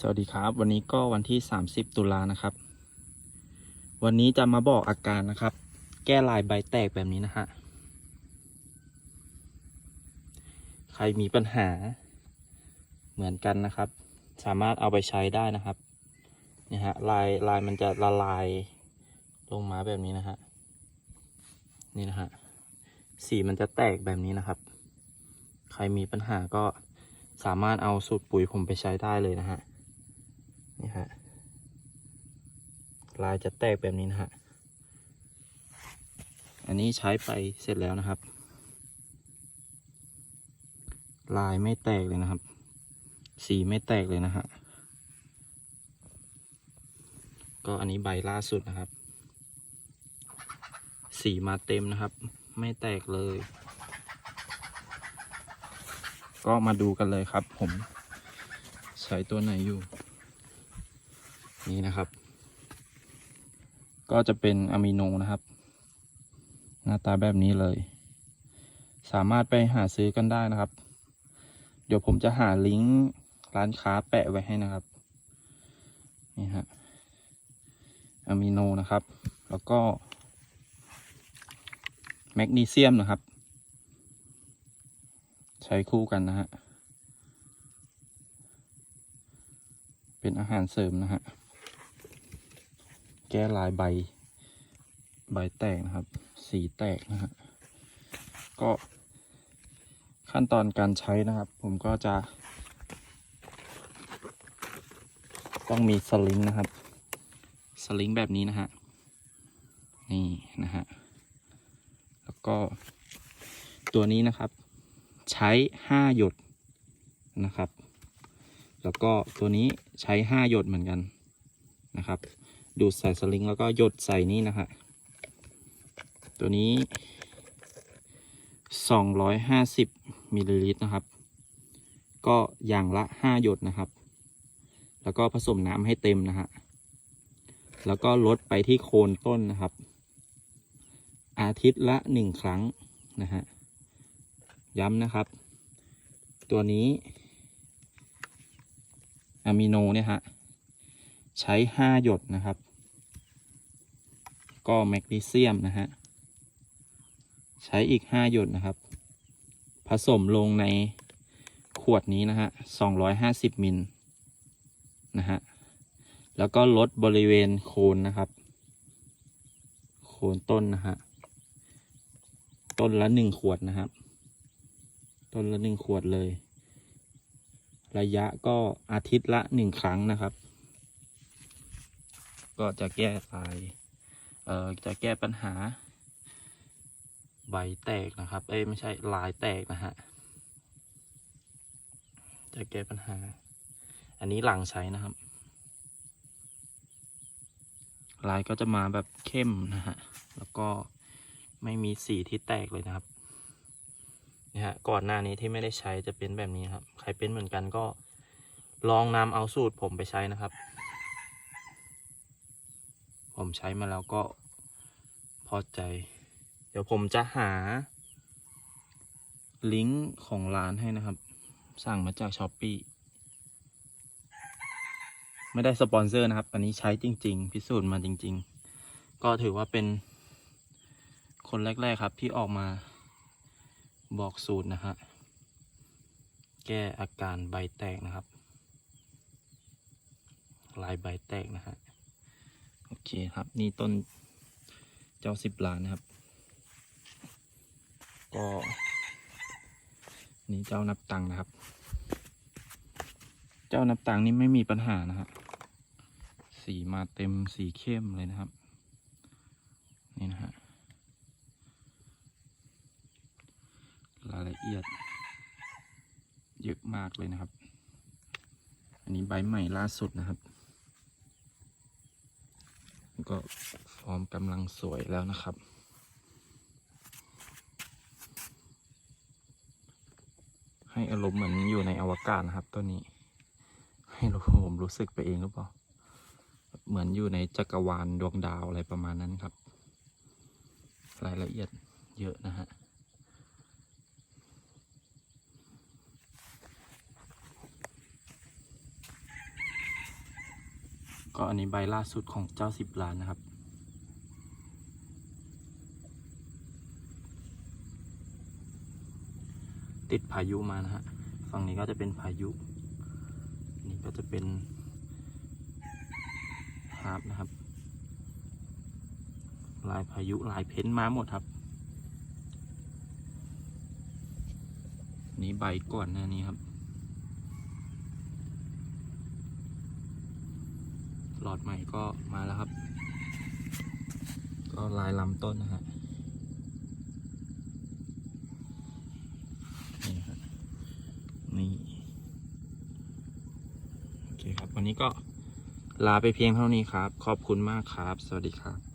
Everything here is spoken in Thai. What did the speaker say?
สวัสดีครับ วันนี้ก็วันที่ 30 ตุลานะครับ วันนี้จะมาบอกอาการนะครับ แก้ลายใบแตกแบบนี้นะฮะใครมีปัญหาเหมือนกันนะครับ สามารถเอาไปใช้ได้นะครับนี่ฮะลายลายมันจะละลายลงมาแบบนี้นะฮะนี่นะฮะสีมันจะแตกแบบนี้นะครับ ใครมีปัญหาก็สามารถเอาสูตรปุ๋ยผมไปใช้ได้เลยนะฮะ นี่ฮะ ลายจะแตกแบบนี้นะฮะ อันนี้ใช้ไปเสร็จแล้วนะครับ ลายไม่แตกเลยนะครับ สีไม่แตกเลยนะฮะ ก็อันนี้ใบล่าสุดนะครับ สีมาเต็มนะครับ ไม่แตกเลย ก็มาดูกันเลยครับผมใช้ตัวไหนอยู่ นี่นะครับ ก็จะเป็นอะมิโนนะครับ หน้าตาแบบนี้เลย สามารถไปหาซื้อกันได้นะครับ เดี๋ยวผมจะหาลิงก์ร้านค้าแปะไว้ให้นะครับ นี่ฮะอะมิโนนะครับ แล้วก็แมกนีเซียมนะครับ ใช้คู่กันนะฮะ เป็นอาหารเสริมนะฮะ ก้ลายใบ ใบแตกนะครับ สีแตกนะฮะก็ขั้นตอนการใช้นะครับ ผมก็จะ ต้องมีสลิงนะครับ สลิงแบบนี้นะฮะนี่นะฮะแล้วก็ตัวนี้นะครับ ใช้ห้าหยดนะครับ แล้วก็ตัวนี้ใช้ห้าหยดเหมือนกันนะครับ ดูดใส่สลิงแล้วก็หยดใส่นี่นะฮะ ตัวนี้สองร้อยห้าสิบมิลลิลิตรนะครับ ก็อย่างละห้าหยดนะครับ แล้วก็ผสมน้ำให้เต็มนะฮะ แล้วก็ลดไปที่โคนต้นนะครับ อาทิตย์ละหนึ่งครั้งนะฮะ ย้ำนะครับ ตัวนี้อะมิโนเนี่ยฮะใช้ห้าหยดนะครับ ก็แมกนีเซียมนะฮะ ใช้อีกห้าหยดนะครับ ผสมลงในขวดนี้นะฮะสองร้อยห้าสิบมิลนะฮะ แล้วก็ลดบริเวณโคนนะครับ โคนต้นนะฮะ ต้นละหนึ่งขวดนะครับ ต้นละหนึ่งขวดเลย ระยะก็อาทิตย์ละหนึ่งครั้งนะครับ ก็จะแก้ไป จะแก้ปัญหา ใบแตกนะครับ เอ้ยไม่ใช่ลายแตกนะฮะ จะแก้ปัญหา อันนี้หลังใช้นะครับ ลายก็จะมาแบบเข้มนะฮะ แล้วก็ไม่มีสีที่แตกเลยนะครับนี่ฮะ ก่อนหน้านี้ที่ไม่ได้ใช้จะเป็นแบบนี้ครับ ใครเป็นเหมือนกันก็ลองนำเอาสูตรผมไปใช้นะครับ ผมใช้มาแล้วก็พอใจ เดี๋ยวผมจะหา ลิงก์ของร้านให้นะครับ สั่งมาจากช้อปปีไม่ได้สปอนเซอร์นะครับ อันนี้ใช้จริง ๆ พิสูจน์มาจริง ๆ ก็ถือว่าเป็นคนแรก ๆ ครับที่ออกมาบอกสูตรนะฮะ แก้อาการใบแตกนะครับ ลายใบแตกนะฮะ โอเคครับ นี่ต้นเจ้าสิบล้านนะครับ ก็ นี่เจ้านับตังค์นะครับ เจ้านับตังค์นี่ไม่มีปัญหานะฮะสีมาเต็มสีเข้มเลยนะครับ นี่นะฮะรายละเอียด เยอะมากเลยนะครับ อันนี้ใบใหม่ล่าสุดนะครับ ก็ฟอร์มกำลังสวยแล้วนะครับ ให้อารมณ์เหมือนอยู่ในอวกาศนะครับตัวนี้ ให้รู้ผมรู้สึกไปเองหรือเปล่า เหมือนอยู่ในจักรวาลดวงดาวอะไรประมาณนั้นครับ รายละเอียดเยอะนะฮะ ก็อันนี้ใบล่าสุดของเจ้าสิบล้านนะครับ ติดพายุมานะฮะ ฝั่งนี้ก็จะเป็นพายุ นี่ก็จะเป็นฮาร์ปนะครับ ลายพายุลายเพ้นท์มาหมดครับ นี่ใบก่อนหน้านี้ครับ หลอดใหม่ก็มาแล้วครับ ก็ลายลำต้นนะฮะนี่ฮะนี่โอเคครับ วันนี้ก็ลาไปเพียงเท่านี้ครับ ขอบคุณมากครับ สวัสดีครับ